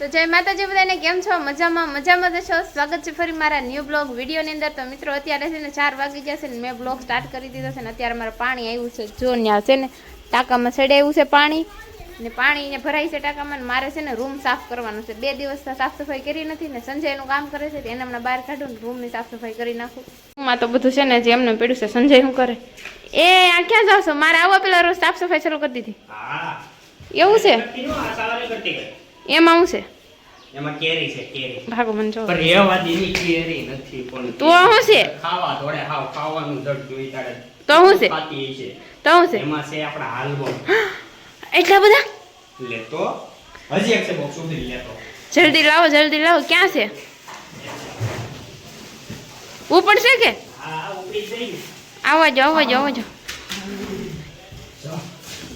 તો જય માતાજી બધાને કેમ છો? મજામાં મજામાં જશો છો? સ્વાગત છે ફરી મારા ન્યૂ બ્લોગ વિડીયોની અંદર. તો મિત્રો અત્યારે છે ને ચાર વાગી જશે ને મેં બ્લોગ સ્ટાર્ટ કરી દીધો છે ને અત્યારે મારે પાણી આવ્યું છે. જો ત્યાં છે ને ટાંકામાં સડાવ્યું છે પાણી. ને પાણી ને ભરાય છે ટાંકામાં મારે છે ને રૂમ સાફ કરવાનો છે. બે દિવસ સાફ સફાઈ કરી નથી ને સંજયનું કામ કરે છે એને હમણાં બહાર કાઢું ને રૂમની સાફ સફાઈ કરી નાખું. રૂમમાં તો બધું છે ને જે એમને પડ્યું છે સંજય શું કરે? એ આ ક્યાં જાવ છો? મારે આવો પેલા રોજ સાફ સફાઈ શરૂ કરી દીધી. એવું છે? એમાં હું છે? એમાં કેરી છે કેરી. ભાગો મને જો પણ વાત કેરી નથી પણ તો શું છે? ખાવા થોડે હાવ ખાવાનું જડ જોઈ તારે તો શું છે? પાતી છે તો શું છે? એમાં છે આપણા હાલવો એટલા બધા? લેતો હજી એક છે બોક્સ ઉધરી લેતો જલ્દી લાવો જલ્દી લાવો. ક્યાં છે? ઉપડશે કે? હા ઉપડી જઈ જાઓ આવવા જાઓ આવવા જાઓ જો,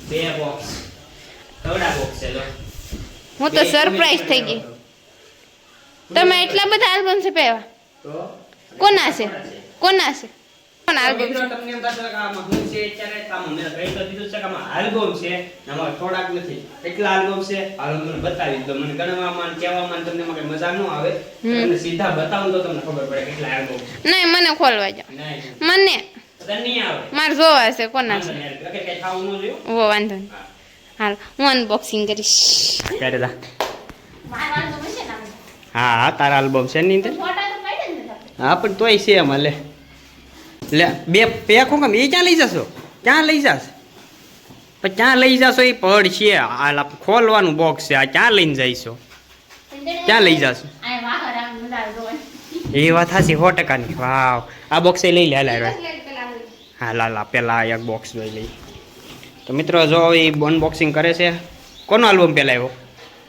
બે બોક્સ. થોડા બોક્સ છે લો. હું તો સરપ્રાઈઝ થઈ ગઈ. તમે એટલા બધા આલ્બમ છે પહેવા કોના છે? કોના છે? કોના આલ્બમ છે? તમને એમ થશે કે આમાં શું છે અત્યારે? તો મેં કહી તો દીધું છે કે આમાં આલ્બમ છે આમાં થોડાક નથી. કેટલા આલ્બમ છે? હાલ હું બતાવી દઉં મને ગણવામાં કહેવામાં તમને એમાં મજા ન આવે. તમને સીધા બતાવું તો તમને ખબર પડે કેટલા આલ્બમ છે. નહીં મને ખોલવા જાવ મને. તને નહીં આવે? મારે જોવા છે કોના છે. નહીં, કઈ ખાવું ન જોઈએ ઓ વાંધો નહીં. હાલ હું અનબોક્સિંગ કરીશ. ક્યારે તા હા હા તારા આલ્બમ છે ની અંદર. હા પણ તોય છે એમાં લે. લે બે પેક હું કેમ એ ક્યાં લઈ જશો? ક્યાં લઈ જાશ? પણ ક્યાં લઈ જાશો એ પડ છે. આ લા- ખોલવાનું બોક્સ છે. આ ક્યાં લઈને જઈશો? ક્યાં લઈ જાશો? એ વાત હાસી સો ટકાની. વાવ. આ બોક્સ લઈ લે હાલ હાલ. હા લા લા પેલા એક બોક્સ લઈ લઈ તો મિત્રો જો એ અનબોક્સિંગ કરે છે કોનો આલ્બમ પહેલા આવ્યો?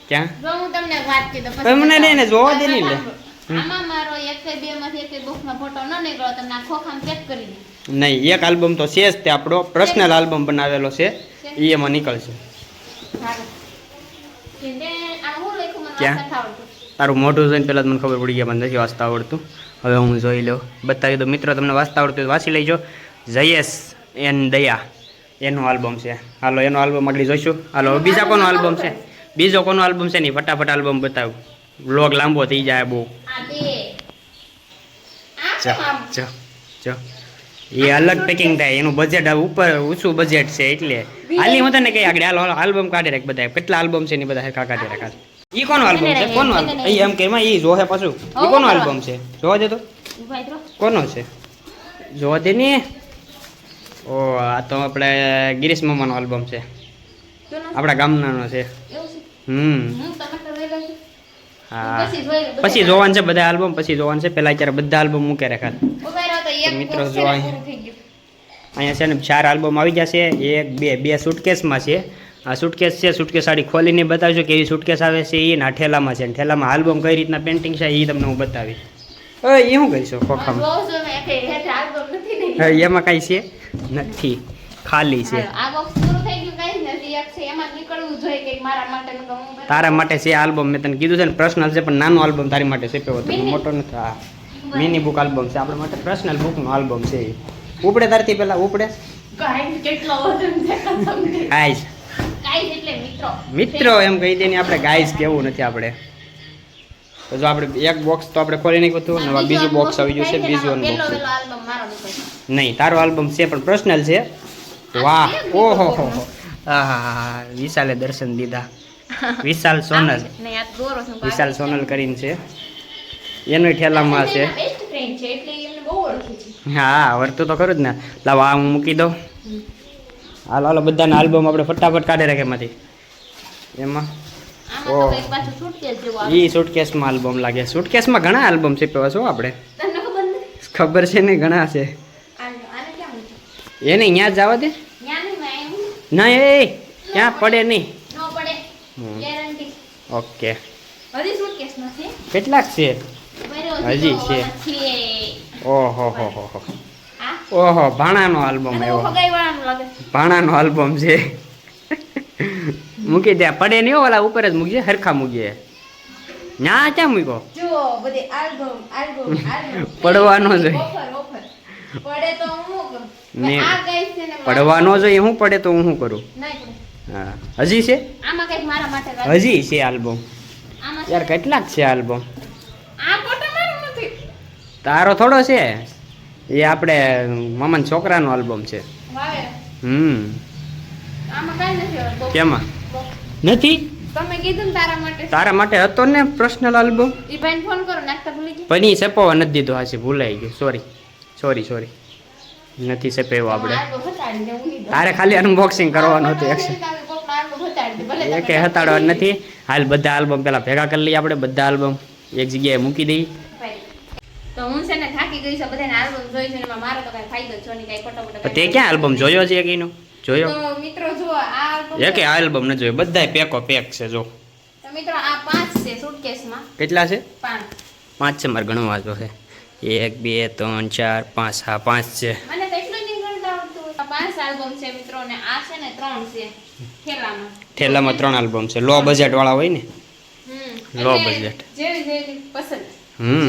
ક્યાં? જો હું તમને વાત કહી દઉં મને લઈને જોવા દે ને લે. આમાં મારો એક કે બે માંથી એક બોક્સમાં ફોટો ન નીકળ્યો તમને આ ખોખામાં પેક કરી દે. નહીં એક આલ્બમ તો છે જ તે આપણો. પર્સનલ આલ્બમ બનાવેલો છે એ એમાં નીકળશે. ક્યાં? તારું મોઢું જોઈને પહેલાં મને ખબર પડી ગયા મને નથી વાંચતા આવડતું. હવે હું જોઈ લઉં. બતાવી દઉં. મિત્રો તમને વાંચતા આવડતું વાંચી લેજો. જયેશ એન દયા. એનો આલ્બમ છે. હાલો એનો આલ્બમ આગળ જોઈશું. હાલો બીજા કોનો આલ્બમ છે? બીજો કોનો આલ્બમ છે નહીં ફટાફટ આલ્બમ બતાવું. બ્લોગ લાંબો થઈ જાય બહુ. એ અલગ પેકિંગ થાય. એનું બજેટ ઉપર ઊંચું બજેટ છે એટલે. હાલી હું તને કઈ આગળ હાલો આલ્બમ કાઢી રાખ બધા કેટલા આલ્બમ છે ને બધા હરખા કાઢી રાખ ઈ કોનો આલ્બમ છે? કોનો આલ્બમ? એ એમ કે ઈ જોહે પાછું. ઈ કોનો આલ્બમ છે? જોવા દે તો. કોનો છે? જોવા દે ને. ઓ આ તો આપણે ગિરીશ મામાનો આલ્બમ છે. આપણા ગામનાનો છે. હમ. હું. પછી જોવાનું છે બધા આલ્બમ પછી જોવાનું છે. પહેલાં અત્યારે બધા આલ્બમ મૂકે રાખા ઊભા રહો તો એક તો મિત્રો જો. અહીંયા છે ને ચાર આલ્બમ આવી જશે એક બે બે સુટકેસમાં છે. આ સુટકેસ છે સુટકેસ સાડી ખોલીને બતાવજો કેવી સુટકેસ આવે છે એ ના ઠેલામાં છે. ઠેલામાં આલ્બમ કઈ રીતના પેન્ટિંગ છે એ તમને હું બતાવીશ. એ શું કરીશું ખોખામાં? એમાં કાંઈ છે? નથી. ખાલી છે. તારા માટે છે આલ્બમ મેં તને કીધું છે ને પર્સનલ છે પણ નાનો આલ્બમ તારી માટે છે પેવો મોટો નથી હા. મિની બુક આલ્બમ છે આપણા માટે પર્સનલ બુકનો આલ્બમ છે ઉપડે તારથી પહેલાં ઉપડે. એટલે મિત્રો. મિત્રો એમ કહી દે ને આપણે ગાઈસ કેવું નથી આપણે. તો જો આપણે એક બોક્સ તો આપણે ખોલી નાખ્યું હતું નવા બીજું બોક્સ આવી ગયું છે બીજું અનબોક્સ. નહીં તારો આલ્બમ છે પણ પર્સનલ છે. વાહ. ઓહો હો હો. આહા વિશાલે દર્શન દીધા. વિશાલ સોનલ. વિશાલ સોનલ કરીને છે. એનો ઠેલામાં છે. હા વર્તું તો ખરું જ ને. લાવ આ હું મૂકી દઉં. હાલો હાલો બધાના આલ્બમ આપણે ફટાફટ કાઢી રાખે એમાંથી. એમાં. ઈ સુટકેસમાં આલ્બમ લાગે. સુટકેસમાં ઘણા આલ્બમ છે પેવા શું આપણે? ખબર છે ને ઘણા છે. એને અહીંયા જવા દે. ના એ ત્યાં પડે નહીં. ઓકે. કેટલાક છે? હજી છે. ઓહો હો હો હો. ઓહો ભાણાનો આલ્બમ લાગે. ભાણાનો આલ્બમ છે. મૂકી દે. પડે નહીં ઓલા ઉપર જ મૂકજે હરખા મૂકીએ ના ક્યાં album. પડવાનો જ હોય. Offer, offer. પડે તો હું શું કરું? ને આ guys છે ને પડવાનો જોઈએ હું પડે તો હું શું કરું? હા. હજી છે. હજી છે આલ્બમ. યાર કેટલાક છે આલ્બમ. તારો થોડો છે. એ આપણે મામાના છોકરાનો આલ્બમ છે. હમ. કેમાં. નથી? તમે કીધું તારા માટે. તારા માટે હતો ને પર્સનલ આલ્બમ ઈ ભાઈને ફોન કરો નાખતા ભૂલી ગયા. પણ એ સપાવવા નથી દીધો હાચી ભૂલાઈ ગયું. સોરી સોરી સોરી નથી સપાવ્યો આપણે. તારે ખાલી અનબોક્સિંગ કરવાનું હતું એક્શન એ કે હતાડવા નથી. હાલ બધા આલ્બમ પેલા ભેગા કરી લઈએ આપણે બધા આલ્બમ. એક જગ્યાએ મૂકી દઈએ. તો હું છે ને થાકી ગઈ છે બધાને આલ્બમ જોઈ છે એમાં મારો તો કઈ ફાયદો છો નહીં કઈ ફોટો તો તે ક્યાં આલ્બમ જોયો છે એકીનો જોયો? તો મિત્રો જો આ આલ્બમ એ કે આલ્બમ ન જોયો? બધાય પેકો પેક છે જો. તો મિત્રો આ પાંચ છે સુટકેસમાં કેટલા છે? પાંચ. પાંચ છે મારે ગણવા જો છે. એક બે ત્રણ ચાર પાંચ હા પાંચ છે. મને તો એટલું જ ગણતા આવડતું પાંચ આલ્બમ છે મિત્રો ને આ છે ને ત્રણ છે. ઠેલામાં. ઠેલામાં ત્રણ આલ્બમ છે. લો બજેટ વાળા હોય ને? Low budget. જેવી જેવી પસંદ. હમ.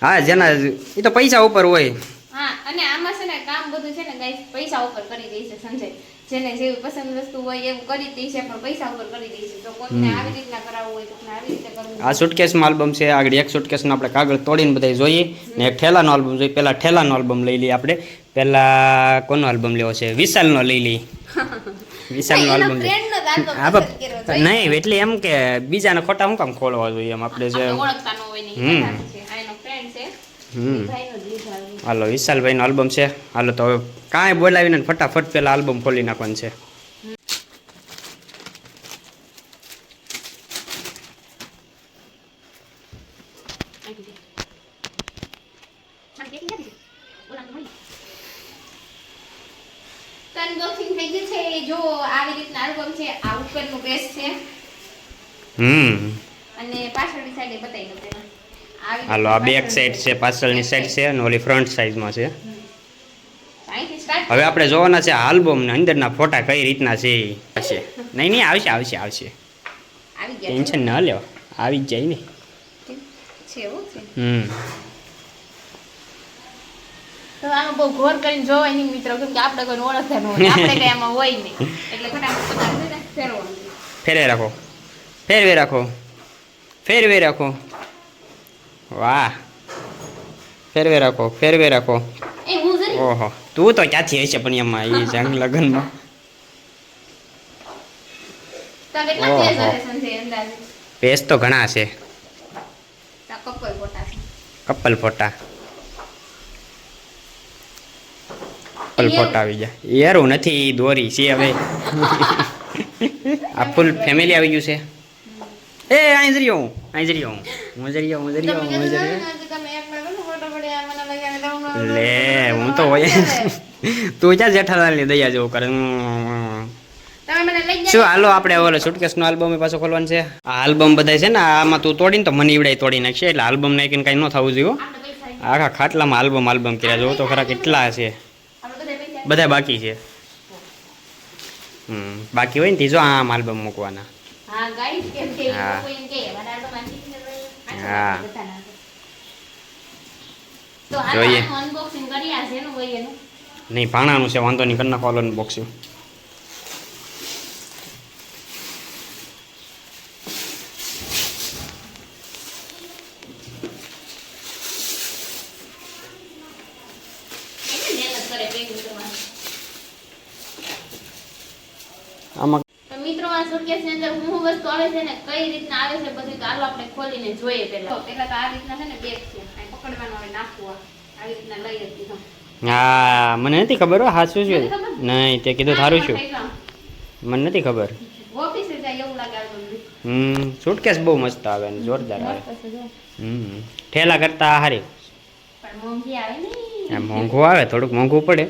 હા જેના એ તો પૈસા ઉપર હોય. અને આમાં છે ને કામ બધું છે ને ગાઈસ પૈસા ઉપર કરી દે છે સંજય. જેને જેવી પસંદ વસ્તુ હોય એવું કરી દે છે પણ પૈસા ઉપર કરી દે છે. તો કોઈને આવી રીતના કરાવવું હોય તો કોઈને આવી રીતે કરવું આ સુટકેસમાં આલ્બમ છે આગળ એક સુટકેસનો આપણે કાગળ તોડીને બધા જોઈએ. ને એક ઠેલાનો આલ્બમ જોઈએ. પહેલાં ઠેલાનો આલ્બમ લઈ લઈએ આપણે. પહેલાં કોનો આલ્બમ લેવો છે? વિશાલનો લઈ લઈએ. વિશાલનો આલ્બમ હા. નહીં એટલે એમ કે બીજાને ખોટા શું કામ ખોલવા જોઈએ એમ. આપણે જે ઓળખતા હોય ને હમ. હાલો વિશાલભાઈનો આલ્બમ છે હાલો તો હવે કાંઈ બોલાવીને ફટાફટ પેલા આલ્બમ ખોલી નાખવાનું છે આપી દે. આમ કેટલી આપી દે? ઓલા તો મળી. તો unboxing થઈ ગયું છે જો આવી રીતના આલ્બમ છે આ ઉપરનું પેજ છે હમ અને પાછળની સાઈડે બતાવી. આવી હાલો આ બેક સાઈડ છે પાછળની સાઈડ છે અને ઓલી ફ્રન્ટ સાઈડમાં છે. હવે આપણે જોવાના છે આલ્બમના અંદરના ફોટા કઈ રીતના છે. હશે નહીં નહીં આવશે આવશે આવશે. ટેન્શન ન લ્યો. આવી જ જાય ને. હમ. તો આમાં બહુ ઘોર કરીને જોવાય નહીં મિત્રો કેમ કે આપણે કોઈ ઓળખતા ન હોય. આપણે કઈ આમાં હોય નહીં. એટલે ફટાફટ તમારે છે ને ફેરવવાનું છે. ફેરવે રાખો. ફેરવે રાખો. ફેરવે રાખો. વાહ. ફેરવે રાખો ફેરવે રાખો. ઓહો. તું તો ક્યાંથી હશે પણ એમાં એ જંગ લગ્નમાં? પેજ તો ઘણા છે. કપલ ફોટા કપલ ફોટા. આવી ગયા. યારું નથી દોરી છે હવે. આ ફૂલ ફેમિલી આવી ગયું છે. એ અહીં જરી હું અહીં જરી હું હું જરી હું જરી જરી લે હું તો હોય તું ક્યાં જેઠાલાલની દયા જેવું કરે? શું હાલો આપણે ઓલો સુટકેસનો આલ્બમ પાછો ખોલવાનું છે. આ આલ્બમ બધા છે ને આમાં તું તોડીને તો મને ઈવડાય તોડી નાખશે એટલે આલ્બમ નાખીને કાંઈ ન થવું જોઈએ પૈસા આખા ખાટલામાં આલ્બમ આલ્બમ કર્યા જોવો તો ખરા કેટલા છે. બધા બધા બાકી છે. હમ બાકી હોય ને ત્રીજો આમ આલ્બમ મૂકવાના. હા ગાઈસ કેમ કે હા. લોકો એમ કે મારા તો માનતી જ નથી. હા. બધાના છે. તો જોઈએ. અનબોક્સિંગ કરી આ છે હોય એનું નહીં ભાણાનું છે વાંધો નહીં કરી નાખો ઓલોનું બોક્સિંગ કેટલી મહેનત કરે ભેગું કરવાનું. આમાં તો મિત્રો આ suitcase ની અંદર હું વસ્તુ આવે છે ને કઈ રીતના આવે છે બધું તો હાલો આપણે ખોલીને જોઈએ પહેલા. પહેલા તો આ રીતના છે ને બેગ છે અહીં પકડવાનું હવે નાખવું આ. આવી રીતના લઈ દીધો હા. મને નથી ખબર હો હા શું છે નહીં તે કીધું થારું શું મને નથી ખબર. ઓફિસે જાય એવું લાગે હમ સુટકેસ બહુ મસ્ત આવે ને જોરદાર આવે. મસ્ત હમ ઠેલા કરતા હારી. પણ મોંઘી આવે ને. મોંઘું આવે થોડુંક મોંઘું પડે.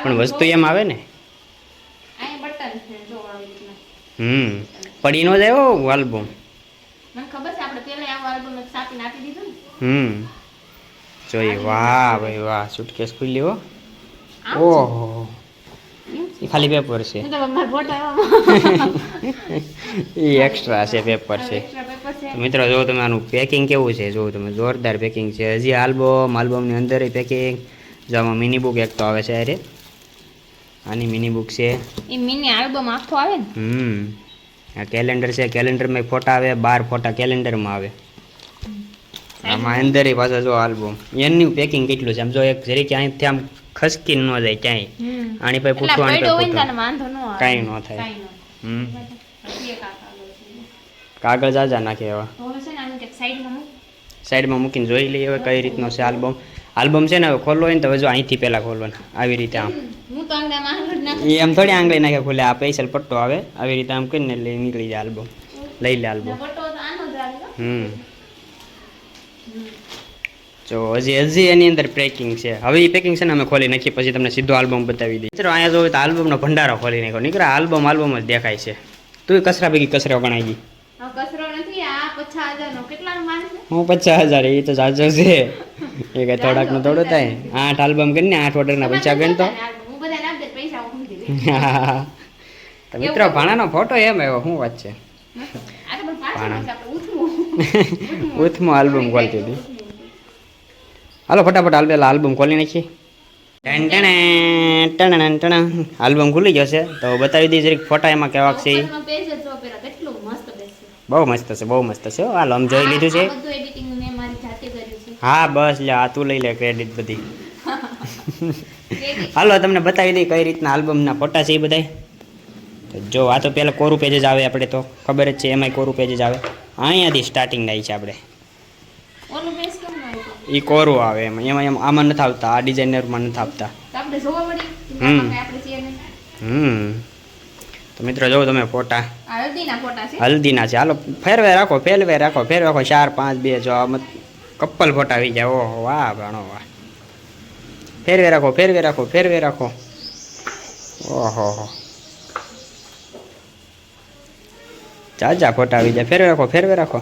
પણ વસ્તુ એમ આવે ને અહીં બટન છે જો આવી રીતના હમ. પડી નો જાય હો આલ્બમ મને ખબર છે આપણે પહેલા આવો આલ્બમ છાપીને આપી દીધો ને. હમ. જોઈએ વાહ ભાઈ વાહ સુટકેસ ખુલ્લી હો. ઓહો. એ ખાલી પેપર છે. એ એક્સ્ટ્રા છે પેપર છે. મિત્રો જો તમે આનું પેકિંગ કેવું છે જો તમે જોરદાર પેકિંગ છે. હજી આલ્બમ આલ્બમની અંદર પેકિંગ જેમાં મિની બુક એક તો આવે છે અરે આની મિની બુક છે. એ મિની આલ્બમ આખો આવે ને? હમ. આ કેલેન્ડર છે. કેલેન્ડરમાં ફોટા આવે બાર ફોટા કેલેન્ડરમાં આવે. આમાં અંદર પાછો જો આલ્બમ એનું પેકિંગ કેટલું છે? આમ જો એક જરી અહીંથી આમ ખસકી ન જાય ક્યાંય. આની પાસે પૂછવું કાંઈ ન થાય. હમ. કાગળ. જાજા નાખે એવા. સાઈડમાં મૂકીને જોઈ લઈએ હવે કઈ રીતનો છે આલ્બમ આલ્બમ છે ને હવે ખોલવો હોય ને તો જો અહીંથી પહેલાં ખોલવાનું આવી રીતે આમ. એમ. થોડી આંગળી નાખે ખોલે આ પૈસા પટ્ટો આવે આવી રીતે આમ કરીને લઈ નીકળી જાય આલ્બમ. લઈ લે આલ્બમ. હમ. જો હજી હજી એની અંદર પેકિંગ છે. હવે એ પેકિંગ છે ને અમે ખોલી નાખીએ પછી તમને સીધો આલ્બમ બતાવી દઈએ. મિત્રો અહીંયા જોવે તો આલ્બમનો ભંડારો ખોલી નાખ્યો. નીકળે આલ્બમ આલ્બમ જ દેખાય છે. તું કચરા ભેગી કચરો ગણાઈ ગઈ હું પચાસ હજાર એ તો જાજો છે. એ કઈ થોડાકનું થોડું થાય આઠ આલ્બમ કરીને આઠ પૈસા ગણતો આપી દઈશ, પૈસા લઈશ. તો મિત્રો ભાણાનો ફોટો એમ આવ્યો શું વાત છે ભાણા ઉથમું. આલ્બમ ખોલતી હતી હાલો ફટાફટ હાલ પેલા આલ્બમ ખોલી નાખીએ આલ્બમ ખુલી જશે તો બતાવી દઈએ જરીક ફોટા એમાં કેવાક છે. બહુ મસ્ત છે બહુ મસ્ત છે. હાલો આમ જોઈ લીધું છે આ બધું editing મેં મારી જાતે કર્યું છે. હા બસ લે આ તું લઈ લે ક્રેડિટ બધી. હાલો તમને બતાવી દઈ કઈ રીતના આલ્બમના ફોટા છે એ બધાય? તો જો આ તો પહેલાં કોરું પેજેજ આવે આપણે તો. ખબર જ છે એમાંય કોરું પેજ આવે. અહીંયાથી સ્ટાર્ટિંગ થાય છે આપણે? એ કોરું આવે એમાં. એમાં એમ આમાં નથી આવતા આ ડિઝાઇનરમાં નથી આવતા. હમ. હમ. તો મિત્રો જોવો તમે ફોટા. હલ્દીના ફોટા છે? હલ્દીના છે. હાલો ફેરવે રાખો ફેરવે રાખો ફેરવે રાખો. ચાર પાંચ બે જો કપલ ફોટા આવી જાય ઓહો વાહ ભાણો વાહ. ફેરવે રાખો ફેરવે રાખો ફેરવે રાખો. ઓહો હો. જાજા ફોટા આવી જાય ફેરવે રાખો ફેરવે રાખો.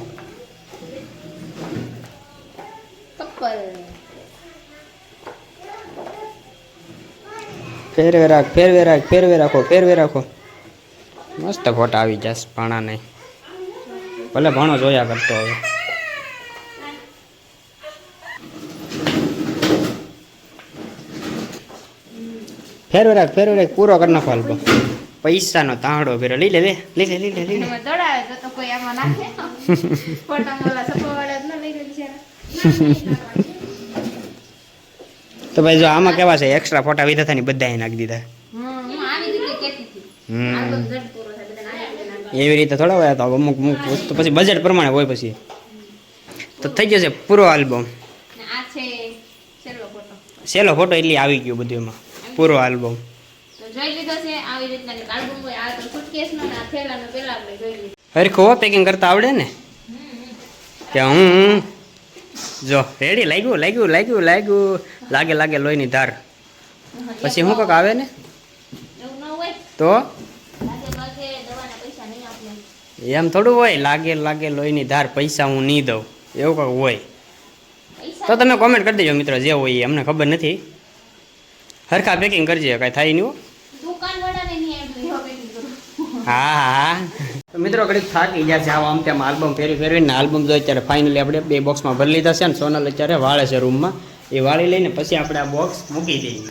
ફેરવે રાખ ફેરવે રાખ ફેરવે રાખો ફેરવે રાખો. મસ્ત ફોટા આવી જશે નહીં ભલે ભાણો જોયા કરતો હવે ફેરવે રાખ ફેરવે રાખ પૂરો કરી નાખો આલ્બમ પૈસાનો તાંડો ફેરો લઈ લે લે લઈ લે લઈ લે. લઈ લે તો છે ભાઈ જો આમાં કેવા છે એક્સ્ટ્રા ફોટા વિધા થાય બધા નાખી દીધા. એવી રીતે થોડા હોય તો અમુક અમુક વસ્તુ. પછી બજેટ પ્રમાણે હોય પછી. તો થઈ જશે પૂરો આલ્બમ. છેલ્લો ફોટો એટલે આવી ગયો બધું એમાં. પૂરો આલ્બમ. હરખો પેકિંગ કરતા આવડે ને? કે હું જો રેડી લાગ્યું લાગ્યું લાગ્યું લાગ્યું. લાગે લાગે લોહીની ધાર. પછી શું કંઈક આવે ને? તો? એમ થોડું હોય લાગે લાગે લોહીની ધાર પૈસા હું નહીં દઉં. એવું કંઈક હોય. તો તમે કોમેન્ટ કરી દેજો મિત્રો જે હોય એ અમને ખબર નથી. હરખા પેકિંગ કરજે કાંઈ થાય નહીં હો. હા હા. મિત્રો ઘડીક થાકી ગયા છે આવા આમ તેમ આલ્બમ ફેરી ફેરવીને આલ્બમ તો અત્યારે ફાઇનલી આપણે બે બોક્સમાં ભરી લીધા છે ને સોનલ અત્યારે વાળે છે રૂમમાં એ વાળી લઈને પછી આપણે આ બોક્સ મૂકી દઈએ.